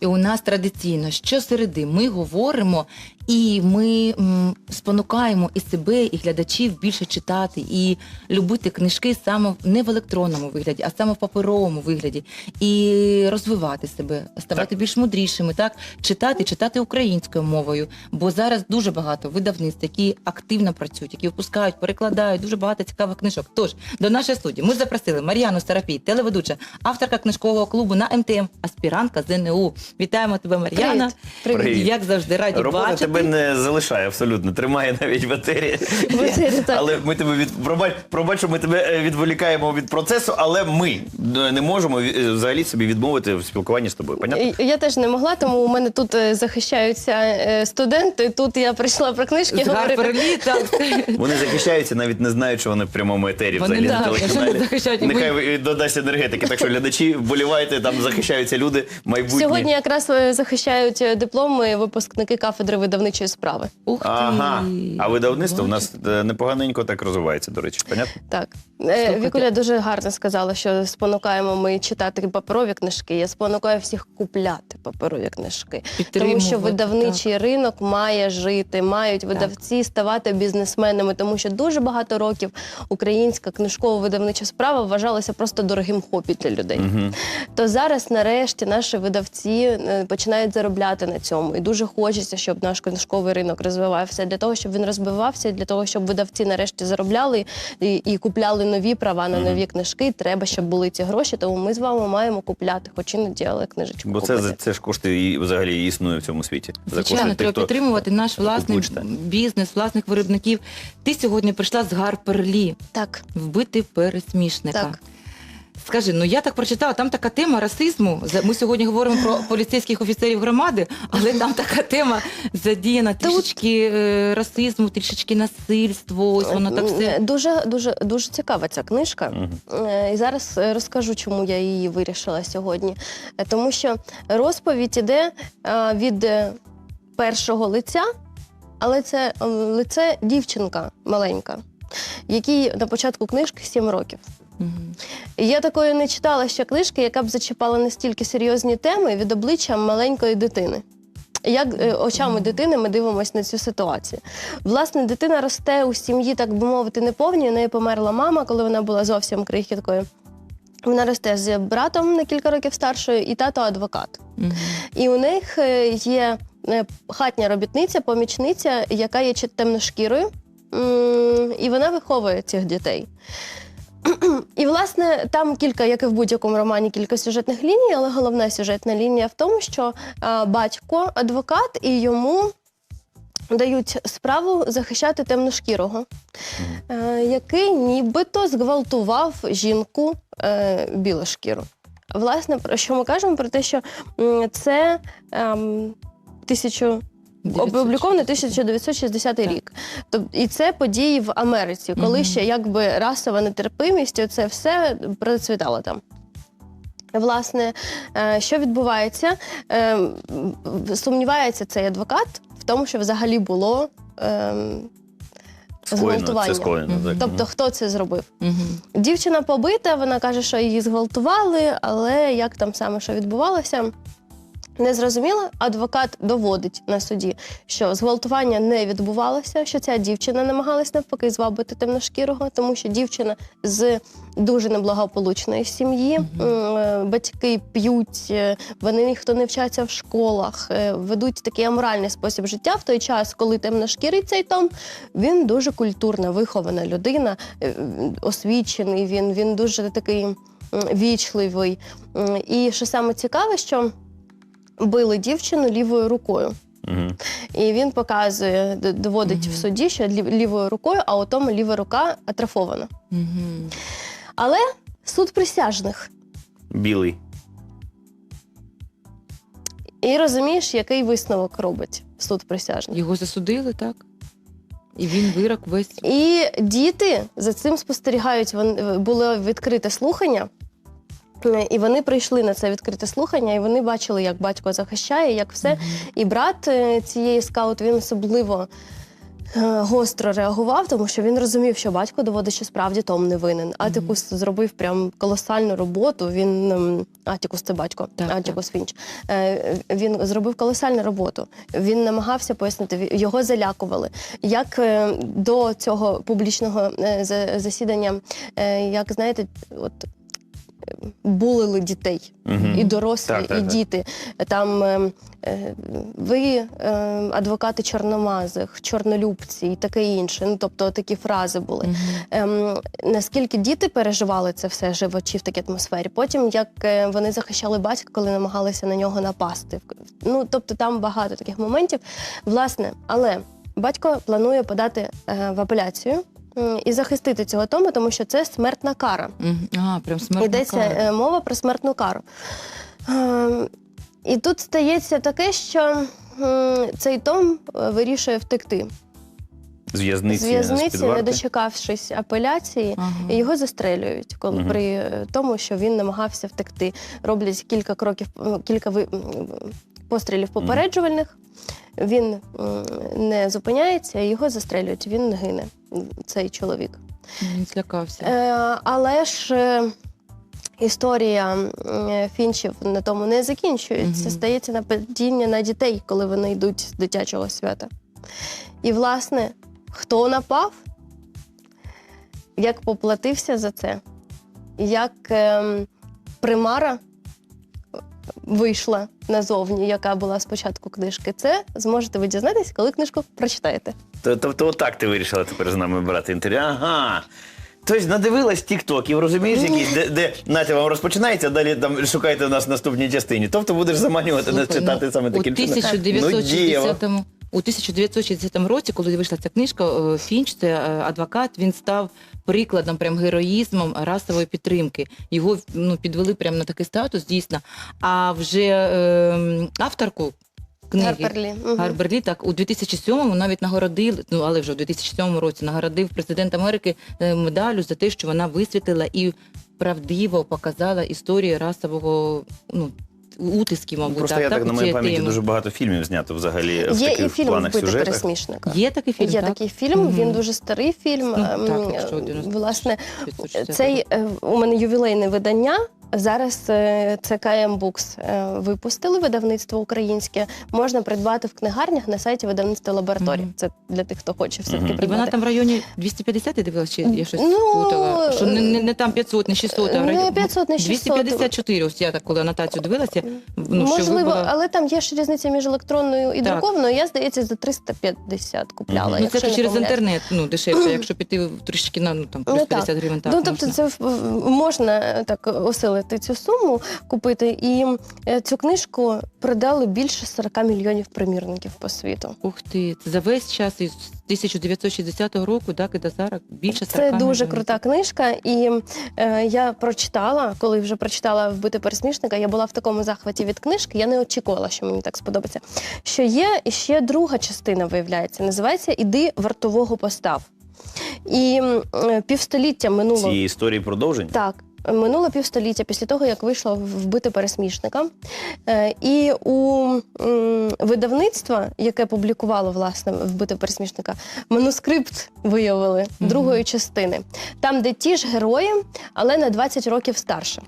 І у нас традиційно щосереди ми говоримо і ми м, спонукаємо і себе, і глядачів більше читати, і любити книжки саме не в електронному вигляді, а саме в паперовому вигляді, і розвивати себе, ставати Так. більш мудрішими, так читати, читати українською мовою. Бо зараз дуже багато видавництв, які активно працюють, які випускають, перекладають дуже багато цікавих книжок. Тож до нашої студії ми запросили Мар'яну Сарапій, телеведуча, авторка книжкового клубу на МТМ, аспірантка ЗНУ. Вітаємо тебе, Мар'яна. Привіт. Привіт. Як завжди, раді Робота бачити. тебе не залишає абсолютно, тримає навіть в етері. В етері, так. Але ми тебе від пробач, пробач, що ми тебе е, відволікаємо від процесу, але ми е, не можемо е, взагалі собі відмовити в спілкуванні з тобою. Понятно? Я теж не могла, тому у мене тут захищаються студенти. Тут я прийшла про книжки говорити. Вони захищаються, навіть не знають, що вони в прямому етері Вони взагалі так, на телеканалі. ми- Нехай додасть енергетики. Так що глядачі, вболівайте, там захищаються люди майбутні. Сьогодні якраз е, захищають е, дипломи випускники кафедри видавничої справи. Ух ти. Ага. А видавництво в нас е, непоганенько так розвивається, до речі. Понятно? Так, Е, Слухайте. Вікуля дуже гарно сказала, що спонукаємо ми читати паперові книжки. Я спонукаю всіх купляти паперові книжки. Тому що видавничий ринок має жити, мають видавці ставати бізнесменами, тому що дуже багато років українська книжково-видавнича справа вважалася просто дорогим хобі для людей. Угу. То зараз, нарешті, наші видавці е, починають заробляти на цьому. І дуже хочеться, щоб наш книжковий ринок розвивався. Для того, щоб він розвивався, для того, щоб видавці нарешті заробляли і, і купляли нові права на нові книжки. Треба, щоб були ці гроші. Тому ми з вами маємо купляти, хоч іноді, але книжечку Бо це, купити. це ж кошти і взагалі існує в цьому світі. Звичайно, треба хто підтримувати наш власний купує, бізнес, власних виробників. Ти сьогодні прийшла з Гарперлі Так, вбити пересмішника. Так. Скажи, ну я так прочитала, там така тема расизму. За- Ми сьогодні говоримо про поліцейських офіцерів громади, але там така тема задіяна трішечки е, расизму, трішечки насильство. Ось воно так все. Е, дуже дуже дуже цікава ця книжка. Мгм. Е, І зараз е, розкажу, чому я її вирішила сьогодні. Е, Тому що розповідь іде е, від е, першого лиця, але це е, лице дівчинка маленька, якій на початку книжки 7 років. І я такої не читала ще книжки, яка б зачіпала настільки серйозні теми від обличчя маленької дитини. Як е, очами дитини ми дивимося на цю ситуацію? Власне, дитина росте у сім'ї, так би мовити, неповній. У неї померла мама, коли вона була зовсім крихіткою. Вона росте з братом на кілька років старшою, і тато адвокат. І у них е, є е, хатня робітниця, помічниця, яка є темношкірою, і вона виховує цих дітей. І, власне, там кілька, як і в будь-якому романі, кілька сюжетних ліній, але головна сюжетна лінія в тому, що батько адвокат і йому дають справу захищати темношкірого, який нібито зґвалтував жінку е, білошкіру. Власне, про що ми кажемо? Про те, що це ем, тисячу. Опубліковано 1960 рік. Тоб- і це події в Америці, коли Мгм. ще якби расова нетерпимість, це все процвітало там. Власне, е, що відбувається? Е, Сумнівається цей адвокат в тому, що взагалі було ем, зґвалтування. це скоєно. Так. Тобто, хто це зробив? Мгм. Дівчина побита, вона каже, що її зґвалтували, але як там саме що відбувалося, не зрозуміло. Адвокат доводить на суді, що зґвалтування не відбувалося, що ця дівчина намагалась навпаки звабити темношкірого, тому що дівчина з дуже неблагополучної сім'ї, е, батьки п'ють, е, вони ніхто не вчаться в школах, е, ведуть такий аморальний спосіб життя в той час, коли темношкірий цей Том, він дуже культурна, вихована людина, освічений, він, він дуже такий вічливий. І що саме цікаве, що били дівчину лівою рукою. Мгм. І він показує, доводить Мгм. в суді, що лівою рукою, а у тому ліва рука атрофована. Мгм. Але суд присяжних. Білий. І розумієш, який висновок робить суд присяжних. Його засудили, так? І він вирок весь. І діти за цим спостерігають. Вон- було відкрите слухання, е, і вони прийшли на це відкрите слухання, і вони бачили, як батько захищає, як все. І брат е, цієї скаут він особливо е, гостро реагував, тому що він розумів, що батько доводить, що справді Том не винен. Атікус зробив прям колосальну роботу. Він ем, Атікус це батько, Так, Атікус Фінч. Е, Він зробив колосальну роботу. Він намагався пояснити, його залякували. Як е, до цього публічного е, засідання, е, як знаєте, от. Е, Булили дітей Мгм. і дорослі, Так, так, і так. діти. Там е, е, ви е, адвокати чорномазих, чорнолюбці і таке інше. Ну тобто такі фрази були. Мгм. Ем, наскільки діти переживали це все живучи в такій атмосфері? Потім як е, вони захищали батька, коли намагалися на нього напасти. Ну тобто там багато таких моментів. Власне, але батько планує подати е, в апеляцію. М, І захистити цього Тома, тому що це смертна кара. А, прям смертна Йдеться кара. е, мова про смертну кару. Ем, І тут стається таке, що м, цей Том е, вирішує втекти З в'язниці, з в'язниці, не дочекавшись апеляції. Ага. І його застрелюють, коли Мгм. при е, тому, що він намагався втекти. Роблять кілька кроків, м, кілька ви- м, пострілів попереджувальних. Він м, не зупиняється, і його застрелюють. Він гине, цей чоловік. Він злякався. Е, але ж е, історія е, фінчів на тому не закінчується. Мгм. Стається нападіння на дітей, коли вони йдуть з дитячого свята. І, власне, хто напав, як поплатився за це, як ем, примара вийшла назовні, яка була спочатку книжки, це зможете ви дізнатися, коли книжку прочитаєте. Тобто, отак ти вирішила тепер з нами брати інтерв'ю. Ага. Тобто надивилась тіктоків, розумієш, якісь, де, де Натя вам розпочинається, а далі там шукайте нас в наступній частині. Тобто будеш заманювати нас Слухай, читати ну, саме у таким чином. Ну, дієво. 1960 у 1960 році, коли вийшла ця книжка, е, Фінч, це е, адвокат, він став прикладом прям героїзмом расової підтримки. Його ну, підвели прямо на такий статус, дійсно. А вже е, авторку книги Гарперлі. Мгм. Гарбер так у 2007-му навіть нагородили, ну але вже у 2007 році нагородив президент Америки е, медалю за те, що вона висвітлила і правдиво показала історію расового ну утисків, мабуть, Просто так, я так, так, на моїй пам'яті дуже багато фільмів знято взагалі в Є таких і фільм планах вбити сюжетах. пересмішника. Є такий фільм, Є так? такий фільм, Мгм. він дуже старий фільм. Ну, Ем, так, якщо е, 90 Власне, 560 цей е, у мене ювілейне видання. Зараз е, це КМ Букс е, випустили видавництво українське. Можна придбати в книгарнях на сайті видавництва лабораторії. Мгм. Це для тих, хто хоче все таки Мгм. І придбати. вона там в районі 250 я дивилась, чи я щось Ну, путала? Що не, не, не там 500, не 600, а в Не районі 500, не 600. 254, ось я так, коли анотацію дивилася, ну, що Можливо, але там є ж різниця між електронною і Так. друкованою. Я, здається, за 350 купляла. Ну, це через інтернет, ну, дешевше, якщо піти трішки на ну, там, плюс Ну, 50 гривень, так, ну, можна. тобто, це в- можна так осилити цю суму, купити. І е, цю книжку продали більше 40 мільйонів примірників по світу. Ух ти, це за весь час із 1960 року, так, і до зараз більше 40 Це дуже мільйонів. крута книжка. І е, я прочитала, коли вже прочитала вбити пересмішника, я була в такому захваті від книжки. Я не очікувала, що мені так сподобається. Що є ще друга частина, виявляється, називається Іди вартового постав. І е, півстоліття минуло. Цієї історії продовження. Так, минуло півстоліття після того, як вийшло вбити пересмішника. Е, і у видавництва, яке публікувало власне вбити пересмішника, манускрипт виявили другої частини, там, де ті ж герої, але на 20 років старше.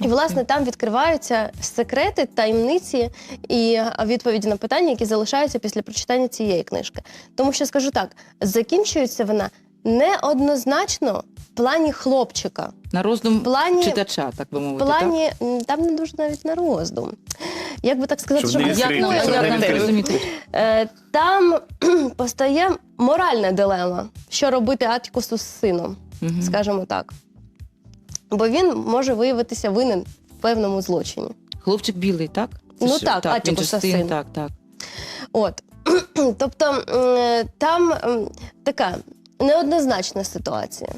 І власне там відкриваються секрети, таємниці і відповіді на питання, які залишаються після прочитання цієї книжки. Тому що скажу так, закінчується вона неоднозначно в плані хлопчика. На роздум В плані, читача, так би в мовити. плані м, там не дуже навіть на роздум. Як би так сказати, Щоб так? Щоб як? Е, Там постає моральна дилема, що робити Атікусу з сином, Мгм. скажімо так. Бо він може виявитися винен в певному злочині. Хлопчик білий, так? Це Ну ж- так, він Атікуса син, син. Так, так. От. Тобто там така неоднозначна ситуація.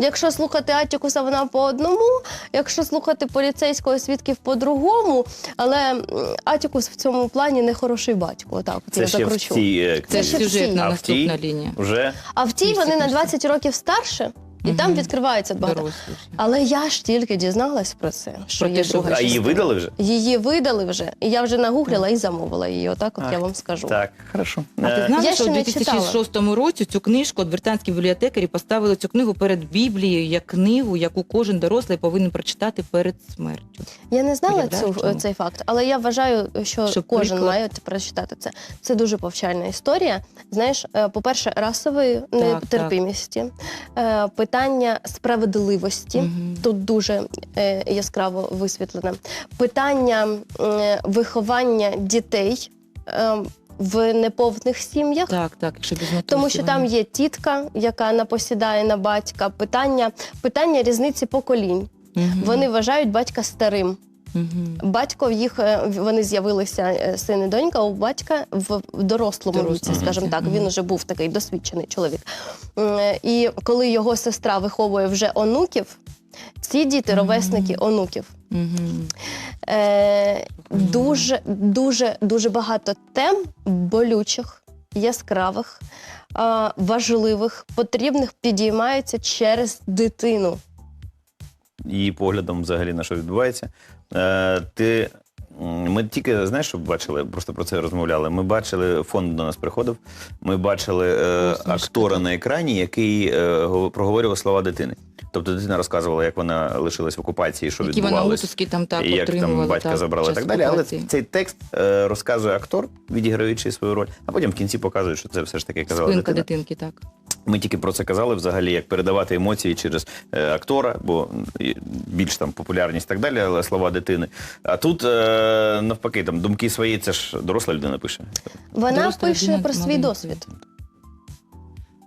Якщо слухати Атікуса, вона по одному, якщо слухати поліцейського свідків по-другому, але Атікус в цьому плані не хороший батько. Отак, Це я ще в цій е, Це ще ж в сюжетна А наступна лінія. вже А в тій вони на книжки. 20 років старше, І там відкривається багато. Дорослі вже. Але я ж тільки дізналась про це. Що Про те, є що друга А її частина. видали вже? Її видали вже. І я вже нагуглила і замовила її. Отак от Ах, я вам скажу. Так, хорошо. А ти Е, знала, Я що ще у не 2006 році цю книжку от британські бібліотекарі поставили цю книгу перед Біблією як книгу, яку кожен дорослий повинен прочитати перед смертю. Я не знала Уявляєш, цю, чому? цей факт, але я вважаю, що, Що кожен приклад- має прочитати це. Це дуже повчальна історія. Знаєш, е, по-перше, расової нетерпимості, е, питання справедливості. угу. Тут дуже е, яскраво висвітлене. Питання е, виховання дітей е, в неповних сім'ях. Так, так, якщо Тому що там є тітка, яка напосідає на батька, питання, питання різниці поколінь. Угу. Вони вважають батька старим. Мгм. Батько в їх е, вони з'явилися е, син і донька. У батька в дорослому віці, скажімо так. Він вже був такий досвідчений чоловік. Е, І коли його сестра виховує вже онуків, ці діти ровесники онуків. Мгм. Е, дуже, дуже, дуже багато тем болючих, яскравих, важливих, потрібних підіймаються через дитину. Її поглядом взагалі на що відбувається. Е, ти, ми тільки, знаєш, що бачили, просто про це розмовляли. Ми бачили, фонд до нас приходив, ми бачили е, актора на екрані, який е, проговорював слова дитини. Тобто дитина розказувала, як вона лишилась в окупації, що Які вона відбувалося. там так і як там отримувала. батька так, забрали і так далі. Але окупації. цей текст е, розказує актор, відіграючи свою роль, а потім в кінці показує, що це все ж таки казала Спинка дитина. дитинки, так. Ми тільки про це казали, взагалі, як передавати емоції через е, актора, бо більш там популярність і так далі, але слова дитини. А тут е, навпаки, там думки свої, це ж доросла людина пише. Вона Доросла пише людина про свій маленька. досвід.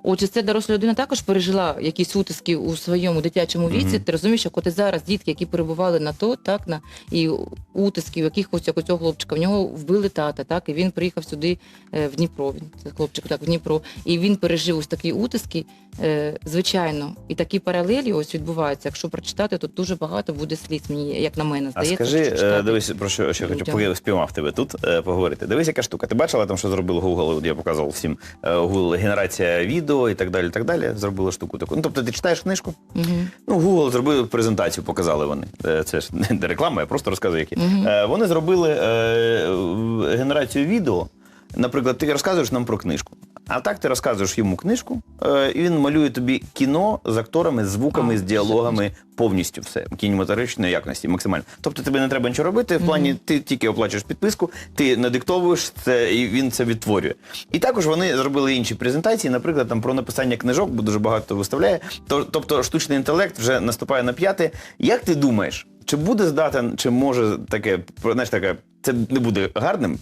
Отже, ця доросла людина також пережила якісь утиски у своєму дитячому віці. Мгм. Ти розумієш, що коли зараз дітки, які перебували на то, так на і утиски, в якихось як у цього хлопчика, в нього вбили тата, так і він приїхав сюди е, в Дніпро. Він це хлопчик, так в Дніпро, і він пережив ось такі утиски. Е, звичайно, і такі паралелі ось відбуваються. Якщо прочитати, то дуже багато буде сліз. Мені як на мене А здається. скажи, що е, читати. дивись, про що ще хочу людям. поки спіймав тебе тут е, поговорити. Дивись, яка штука. Ти бачила там, що зробив Google, от я показував всім е, Google генерація відео і так далі. і так далі. Зробили штуку таку. Ну, тобто ти читаєш книжку, Мгм. Ну, Google зробив презентацію, показали вони. Е, Це ж не реклама, я просто розказую, які. Е, Вони зробили е, генерацію відео. Наприклад, ти розказуєш нам про книжку. А так ти розказуєш йому книжку, е, і він малює тобі кіно з акторами, звуками, А, з діалогами, повністю все кінематографічної якості, максимально. Тобто тобі не треба нічого робити. В плані ти тільки оплачуєш підписку, ти надиктовуєш це, і він це відтворює. І також вони зробили інші презентації, наприклад, там про написання книжок, бо дуже багато виставляє. Тобто штучний інтелект вже наступає на п'яте. Як ти думаєш, чи буде здатен, чи може таке, знаєш, таке, це не буде гарним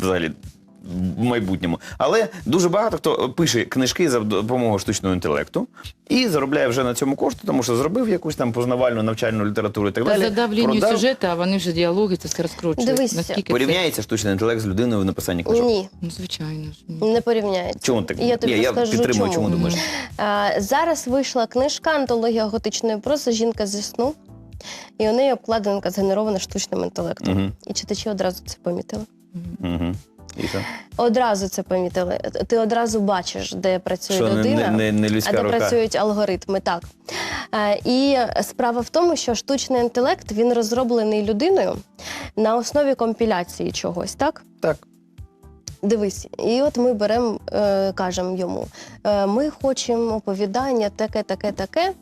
взагалі? В майбутньому, але дуже багато хто пише книжки за допомогою штучного інтелекту і заробляє вже на цьому кошти, тому що зробив якусь там познавальну навчальну літературу і так далі. Задав лінію продав. сюжету, а вони вже діалоги, це все розкручують. Дивись, Наскільки це... Порівняється штучний інтелект з людиною в написанні книжок. Ні, Ну, звичайно. ж. Ні. не порівняється. Чому так? Я тобі Ні, я скажу, підтримую, чому чому. думаєш? А, зараз вийшла книжка антологія готичної прози Жінка зі сну. І у неї обкладинка згенерована штучним інтелектом. Мгм. І читачі одразу це помітили. Угу. І що? Одразу це помітили. Ти одразу бачиш, де працює Що не, людина. не, не, не А де рука. працюють алгоритми, так. Е, І справа в тому, що штучний інтелект він розроблений людиною на основі компіляції чогось, так? Так. Дивись, і от ми беремо, е, кажемо йому: е, ми хочемо оповідання таке, таке, таке,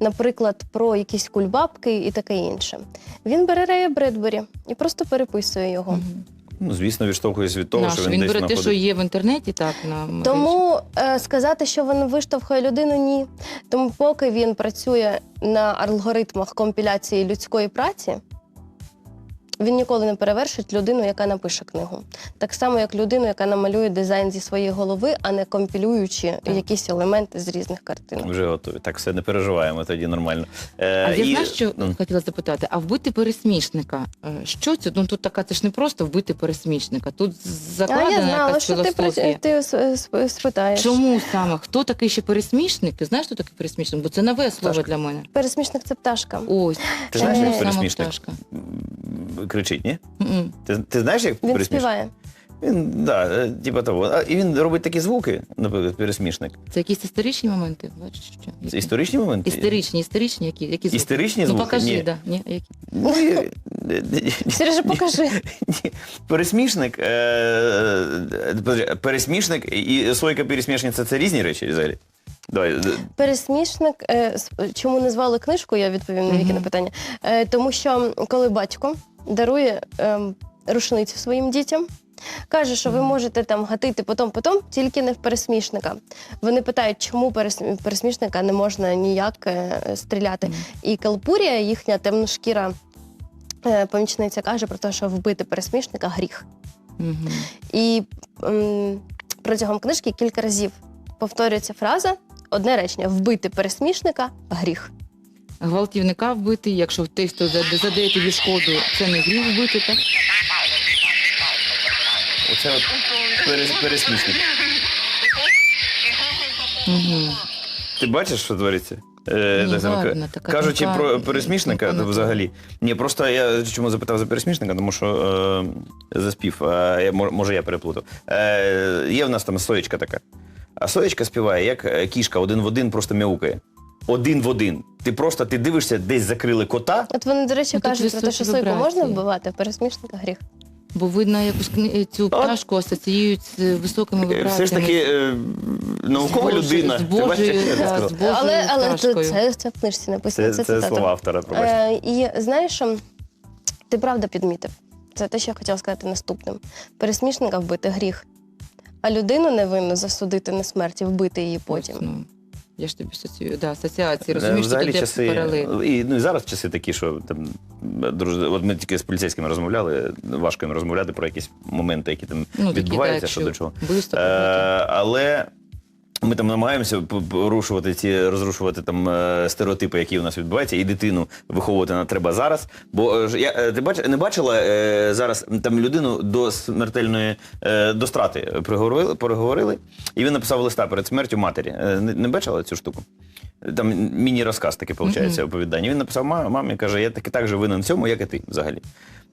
наприклад, про якісь кульбабки і таке інше. Він бере Рея Бредбері і просто переписує його. Мгм. Ну, звісно, відштовхуюсь від того, Наш, що він, він, десь бере те, що є в інтернеті, так на. Тому е, сказати, що він виштовхує людину, ні. Тому поки він працює на алгоритмах компіляції людської праці, він ніколи не перевершить людину, яка напише книгу. Так само, як людину, яка намалює дизайн зі своєї голови, а не компілюючи Так. якісь елементи з різних картинок. Вже готові. Так, все не переживаємо тоді нормально. Е, А я і- знаєш, що Ну, хотіла запитати, а вбити пересмішника? е, Що це? Ну тут така, це ж не просто вбити пересмішника. Тут А закладена я знала, якась що філософія. при- ти с- спитаєш. Чому саме? Хто такий ще пересмішник? Ти знаєш, хто такий пересмішник? Бо це нове слово Пташка. для мене. Пересмішник це пташка. Ось. Ти знаєш, Е, пересмішник пташка. Кричить, ні? М-м. Ти, ти знаєш, як Він пересмішник? співає. Він, да, е, типа того. А, і він робить такі звуки, наприклад, пересмішник. Це якісь історичні моменти? Бачиш, що? Це Які? історичні моменти? Історичні, історичні, які, які звуки? Історичні Ну звуки? покажи, Ні. да. Ні, які? Ну, і- Сережа, покажи. Ні. Пересмішник, е, е, подожди, пересмішник і сойка пересмішниця це різні речі взагалі. Давай, е, Пересмішник. е, с- Чому не звали книжку, я відповім на Віки на питання. Е, Тому що коли батько дарує ем, рушницю своїм дітям, каже, що ви можете там гатити потом, потом, тільки не в пересмішника. Вони питають, чому перес- пересмішника не можна ніяк е, стріляти. І Калпурія, їхня темношкіра е, помічниця, каже про те, що вбити пересмішника гріх. Мгм. І м, протягом книжки кілька разів повторюється фраза, одне речення: вбити пересмішника гріх. Гвалтівника вбити, якщо той, хто задає тобі шкоду, це не гріх вбити, так? оце от перес, пересмішник. Угу. Ти бачиш, що твориться? Е, Ні, така Кажучи тонка, про пересмішника, тонка взагалі. Ні, просто я чому запитав за пересмішника, тому що е, заспів, е, я, мож- може я переплутав. Е, є в нас там соєчка така. А соєчка співає, як е, кішка один в один просто мяукає. Один в один. Ти просто ти дивишся, десь закрили кота. От вони, до речі, Ну, тут кажуть про те, що високі сойку можна вібрації. вбивати, а пересмішника гріх. Бо видно, якусь кни- цю пташку асоціюють з високими вибраціями. Все ж таки е, наукова людина. З Ти бачиш, як я да, сказав? з Божою але але це, пташкою. це, це в книжці написано. Це, Це, це цитата. слова автора, пробач. Е, і знаєш, що ти правда підмітив. Це те, що я хотіла сказати наступним. Пересмішника вбити гріх, а людину невинну засудити на смерть і вбити її потім. Ну, я ж тобі асоціюю, да, асоціації, Е, розумієш, що Взагалі тут часи, паралель. і, ну, і зараз часи такі, що там, друж... от ми тільки з поліцейськими розмовляли, важко їм розмовляти про якісь моменти, які там Ну, такі, відбуваються, да, що до чого. Вбивство, Е, але ми там намагаємося порушувати ці, розрушувати там е, стереотипи, які у нас відбуваються, і дитину виховувати нам треба зараз. Бо е, я е, ти бач, не бачила зараз там людину до смертельної до страти приговорили, переговорили, і він написав листа перед смертю матері. Не, не бачила цю штуку? Там міні-розказ такий, виходить, Мгм. оповідання. Він написав «Ма- мамі, каже, я таки так же винен в цьому, як і ти взагалі.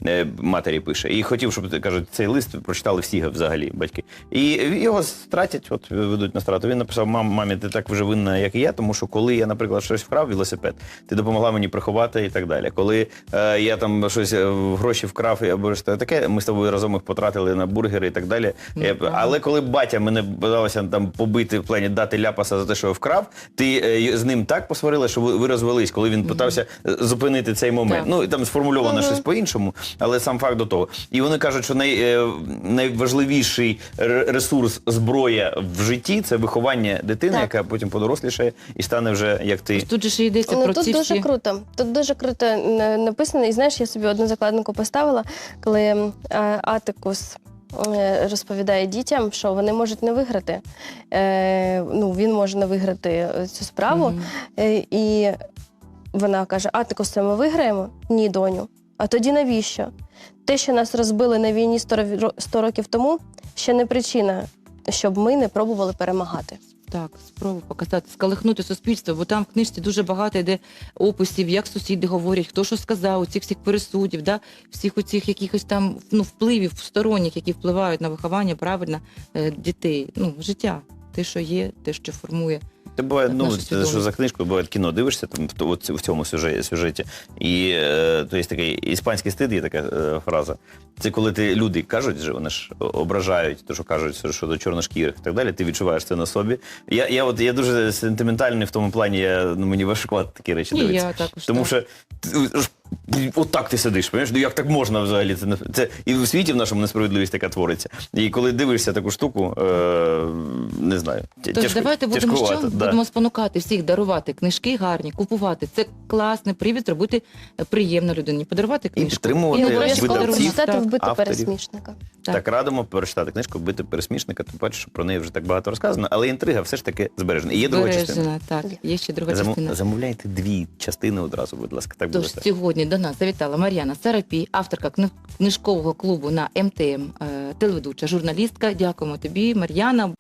Е, Матері пише. І хотів, щоб кажуть, цей лист прочитали всі взагалі батьки. І його стратять, от ведуть на страту. Він написав: Мам, мамі, ти так вже винна, як і я, тому що коли я, наприклад, щось вкрав велосипед, ти допомогла мені приховати і так далі. Коли е, я там щось е, гроші вкрав або щось таке, ми з тобою разом їх потратили на бургери і так далі. Ну, Я- правильно. але коли батя мене бажалося там побити в плані дати ляпаса за те, що я вкрав, ти е, з ним так посварила, що ви, ви розвелись, коли він питався е, зупинити цей момент. Ну і там сформульовано Мгм. щось по-іншому, але сам факт до того. І вони кажуть, що най, е, найважливіший ре- ресурс зброя в житті це виховання дитини, Так. яка потім подорослішає і стане вже як ти. Тут же ще йдеться Ну про тут ці дуже всі... круто. Тут дуже круто е, написано. І знаєш, я собі одну закладинку поставила, коли е, Атикус. Розповідає дітям, що вони можуть не виграти. Е, ну, він може не виграти цю справу. Мгм. Е, і вона каже: Атикус, це ми виграємо? Ні, доню. А тоді навіщо? Те, що нас розбили на війні 100 років тому, ще не причина, щоб ми не пробували перемагати. Так, спробуй показати, скалихнути суспільство, бо там в книжці дуже багато йде описів, як сусіди говорять, хто що сказав, у цих всіх пересудів, да? всіх оцих якихось там ну, впливів сторонніх, які впливають на виховання правильно е, дітей. Ну, життя, те, що є, те, що формує. Це буває, ну, це, що за книжкою буває кіно, дивишся там в, цьому сюжеті. сюжеті. І е, то є такий іспанський стид, є така е, фраза. Це коли ти люди кажуть, що вони ж ображають, то що кажуть щодо чорношкірих і так далі. Ти відчуваєш це на собі. Я, я от я дуже сентиментальний в тому плані, я, ну, мені важко такі речі І дивитися. я також. Тому так. що ж отак ти сидиш, розумієш? Ну як так можна взагалі? Це, це і в світі в нашому несправедливість така твориться. І коли дивишся таку штуку, е, не знаю. тя- Тож тяжко- давайте будемо що? тяжкувато, да. Будемо спонукати всіх дарувати книжки гарні, купувати. Це класний привід зробити е, приємно людині. Подарувати книжку. підтримувати І І обов'язково видавців, прочитати Так. вбити авторів. пересмішника. Так. Так. радимо перечитати книжку Бити пересмішника. Ти бачиш, що про неї вже так багато розказано, але інтрига все ж таки збережена. І є друга частина. Так. Є ще друга Замов- частина. Замовляйте дві частини одразу, будь ласка. Так буде. Тож сьогодні до нас завітала Мар'яна Сарапій, авторка книжкового клубу на МТМ, е, телеведуча, журналістка. Дякуємо тобі, Мар'яна.